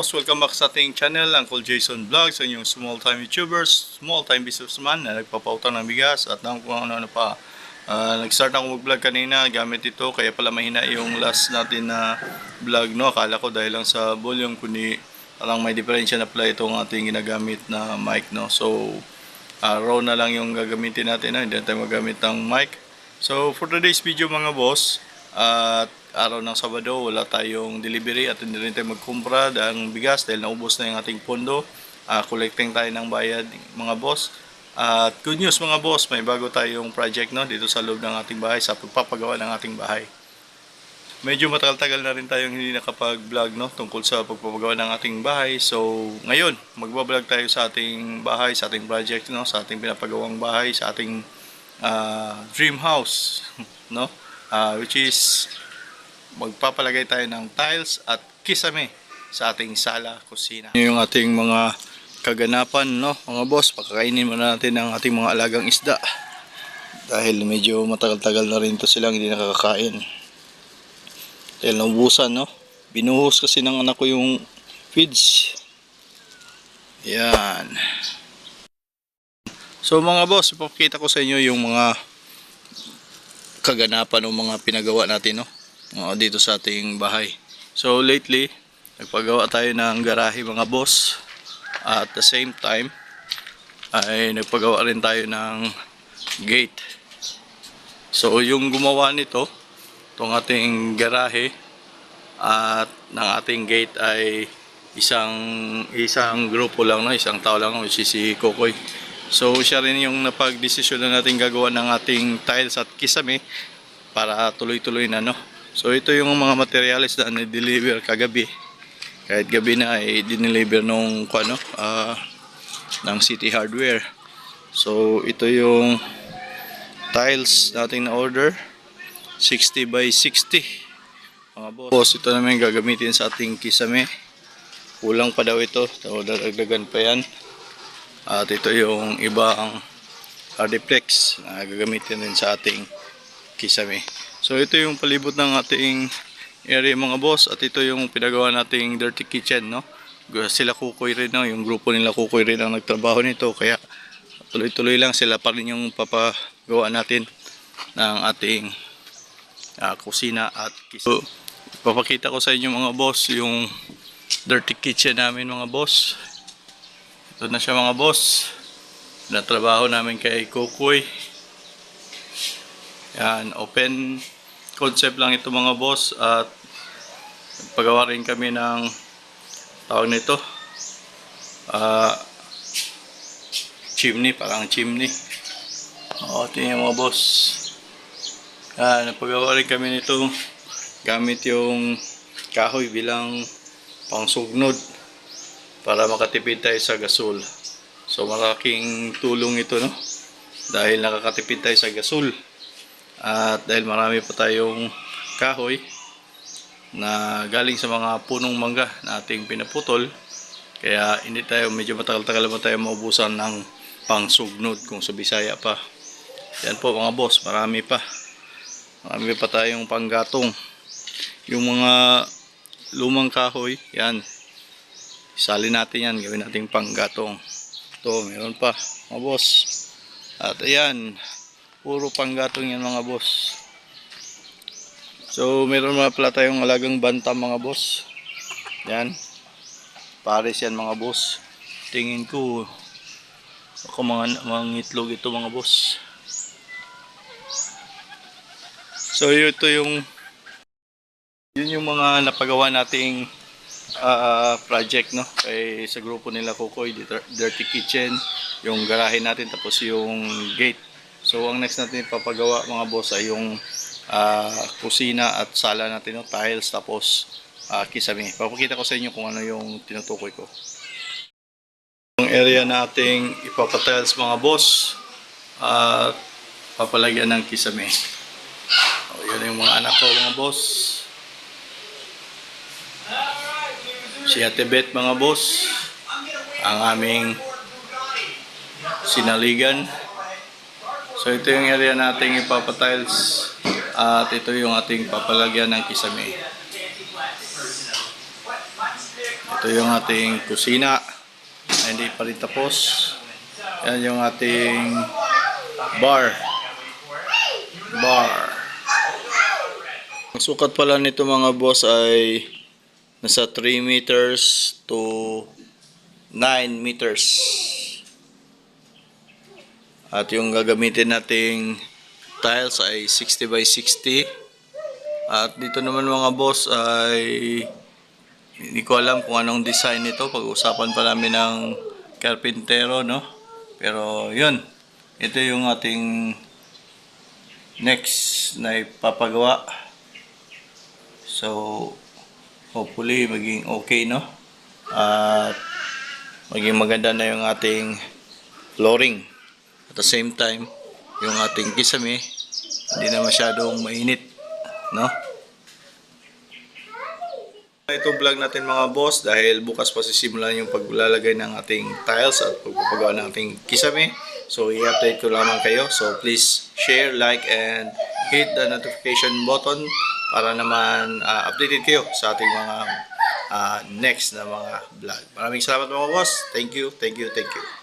boss, welcome back sa ating channel, Uncle Jason Vlogs, ang inyong small time YouTubers, small time businessman na nagpapautang ng bigas at ng kung ano-ano pa. Ah, nag-start ako mag-vlog kanina gamit ito, kaya pala mahina yung last natin na vlog, no? Akala ko dahil lang sa volume, kundi parang may diferensya na pala itong ating ginagamit na mic, no? So, ah, raw na lang yung gagamitin natin, no? hindi na tayo magamit ng mic. So, for today's video mga boss, at araw ng Sabado, wala tayong delivery at hindi rin tayo magkumpra ng bigas dahil naubos na yung ating pondo. Ah, collecting tayo ng bayad mga boss. At good news mga boss, may bago tayong project no, dito sa loob ng ating bahay, sa pagpapagawa ng ating bahay. Medyo matagal-tagal na rin tayong hindi nakapag-vlog no, tungkol sa pagpapagawa ng ating bahay. So, ngayon, magbablog tayo sa ating bahay, sa ating project, no, sa ating pinapagawang bahay, sa ating ah, dream house, no? Ah, which is magpapalagay tayo ng tiles at kisame sa ating sala, kusina. Yung ating mga kaganapan, no? Mga boss, pakakainin muna natin ang ating mga alagang isda. Dahil medyo matagal-tagal na rin to silang hindi nakakakain. Dahil naubusan, no? Binuhos kasi ng anak ko yung feeds. Yan. So mga boss, ipapakita ko sa inyo yung mga kaganapan ng mga pinagawa natin, no? uh, dito sa ating bahay. So lately, nagpagawa tayo ng garahe mga boss. At the same time, ay nagpagawa rin tayo ng gate. So yung gumawa nito, itong ating garahe at ng ating gate ay isang isang grupo lang no, isang tao lang which is si Kokoy. So siya rin yung napagdesisyon na natin gagawa ng ating tiles at kisame para tuloy-tuloy na no. So ito yung mga materials na na-deliver kagabi. Kahit gabi na ay dineliver nung ano, ah, ng City Hardware. So ito yung tiles nating na order 60 by 60 mga boss. Boss, ito naman gagamitin sa ating kisame. Kulang pa daw ito. So, dadagdagan pa yan. At ito yung ibang hardiplex na gagamitin din sa ating kisame. So ito yung palibot ng ating area mga boss at ito yung pinagawa nating dirty kitchen no. Sila kukoy rin no, yung grupo nila kukoy rin ang nagtrabaho nito kaya tuloy-tuloy lang sila pa rin yung papagawa natin ng ating ah, kusina at kitchen. So, papakita ko sa inyo mga boss yung dirty kitchen namin mga boss. Ito na siya mga boss. Natrabaho namin kay Kukoy. Yan, open concept lang ito mga boss at pagawa rin kami ng tawag nito ah chimney, parang chimney. O, yung mga boss. Yan, napagawa rin kami nito gamit yung kahoy bilang pangsugnod para makatipid tayo sa gasol. So malaking tulong ito no dahil nakakatipid tayo sa gasol. At dahil marami pa tayong kahoy na galing sa mga punong mangga na ating pinaputol, kaya hindi tayo medyo matagal-tagal mo tayo maubusan ng pangsugnod kung sa Bisaya pa. Yan po mga boss, marami pa. Marami pa tayong panggatong. Yung mga lumang kahoy, yan. Isali natin yan, gawin natin panggatong. Ito, meron pa, mga boss. At ayan, puro panggatong yan mga boss. So meron mga pala tayong alagang bantam mga boss. Yan. Pares yan mga boss. Tingin ko ako mga, mga itlog ito mga boss. So ito yung yun yung mga napagawa nating ah, project no kay sa grupo nila Kukoy Dirty Kitchen yung garahe natin tapos yung gate So ang next natin ipapagawa mga boss ay yung ah, kusina at sala natin, no? tiles tapos uh, kisame. Papakita ko sa inyo kung ano yung tinutukoy ko. Yung area nating ipapatiles mga boss at papalagyan ng kisame. O, yan yung mga anak ko mga boss. Si Ate Beth mga boss. Ang aming sinaligan. So ito yung area nating ipapatiles at ito yung ating papalagyan ng kisame. Ito yung ating kusina. Ay, Hindi pa rin tapos. Yan yung ating bar. Bar. Ang sukat pala nito mga boss ay nasa 3 meters to 9 meters. At yung gagamitin nating tiles ay 60 by 60. At dito naman mga boss ay hindi ko alam kung anong design nito. Pag-usapan pa namin ng carpintero, no? Pero yun, ito yung ating next na ipapagawa. So, hopefully maging okay, no? At maging maganda na yung ating flooring. At the same time, yung ating kisame, hindi na masyadong mainit, no? Ito vlog natin mga boss dahil bukas pa sisimulan yung paglalagay ng ating tiles at pagpapagawa ng ating kisame. So i-update ko lamang kayo. So please share, like, and hit the notification button para naman ah, updated kayo sa ating mga ah, next na mga vlog. Maraming salamat mga boss. Thank you, thank you, thank you.